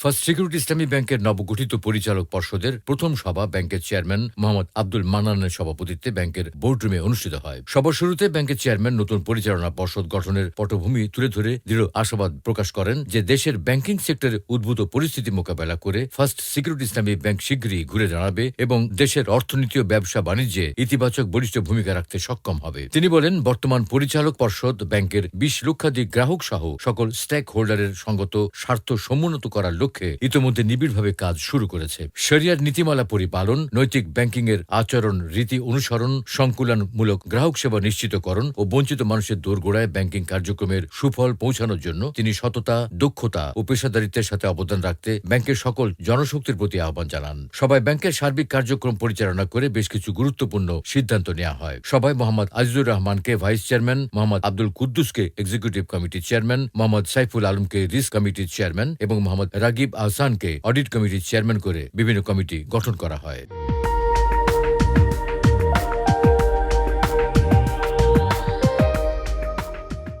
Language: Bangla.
ফার্স্ট সিকিউরিটি ইসলামী ব্যাংকের নবগঠিত পরিচালক পর্ষদের প্রথম সভা ব্যাংকের চেয়ারম্যান মোহাম্মদ আব্দুল মান্নানের সভাপতিত্বে ব্যাংকের বোর্ডরুমে অনুষ্ঠিত হয়। সবার শুরুতে ব্যাংকের চেয়ারম্যান নতুন পরিচালনা পর্ষদ গঠনের পটভূমি তুলে ধরে দৃঢ় আশাবাদ প্রকাশ করেন যে দেশের ব্যাংকিং সেক্টরে উদ্ভূত পরিস্থিতি মোকাবেলা করে ফার্স্ট সিকিউরিটি ইসলামী ব্যাংক শীঘ্রই ঘুরে দাঁড়াবে এবং দেশের অর্থনীতি ও ব্যবসা বাণিজ্যে ইতিবাচক বলিষ্ঠ ভূমিকা রাখতে সক্ষম হবে। তিনি বলেন, বর্তমান পরিচালক পর্ষদ ব্যাংকের বিশ লক্ষাধিক গ্রাহক সহ সকল স্টেক হোল্ডারের সঙ্গত স্বার্থ সমুন্নত করার লক্ষ্যে ইতোমধ্যে নিবিড়ভাবে কাজ শুরু করেছে। শরিয়ার নীতিমালা পরিপালন, নৈতিক ব্যাংকিং এর আচরণ, রীতি অনুসরণ, সংকুলনমূলক গ্রাহক সেবা নিশ্চিতকরণ ও বঞ্চিত মানুষের দোরগোড়ায় ব্যাংকিং কার্যক্রমের সুফল পৌঁছানোর জন্য তিনি সততা, দক্ষতা ও পেশাদারিত্বের সাথে অবদান রাখতে ব্যাংকের সকল জনশক্তির প্রতি আহ্বান জানান। সবাই ব্যাংকের সার্বিক কার্যক্রম পরিচালনা করে বেশ কিছু গুরুত্বপূর্ণ সিদ্ধান্ত নেওয়া হয়। সবাই মোহাম্মদ আজিজুর রহমানকে ভাইস চেয়ারম্যান, মোহাম্মদ আব্দুল কুদ্দুসকে এক্সিকিউটিভ কমিটির চেয়ারম্যান, মোহাম্মদ সাইফুল আলমকে রিস্ক কমিটির চেয়ারম্যান এবং মোহাম্মদ রাগিব আহসানকে অডিট কমিটির চেয়ারম্যান করে বিভিন্ন কমিটি গঠন করা হয়।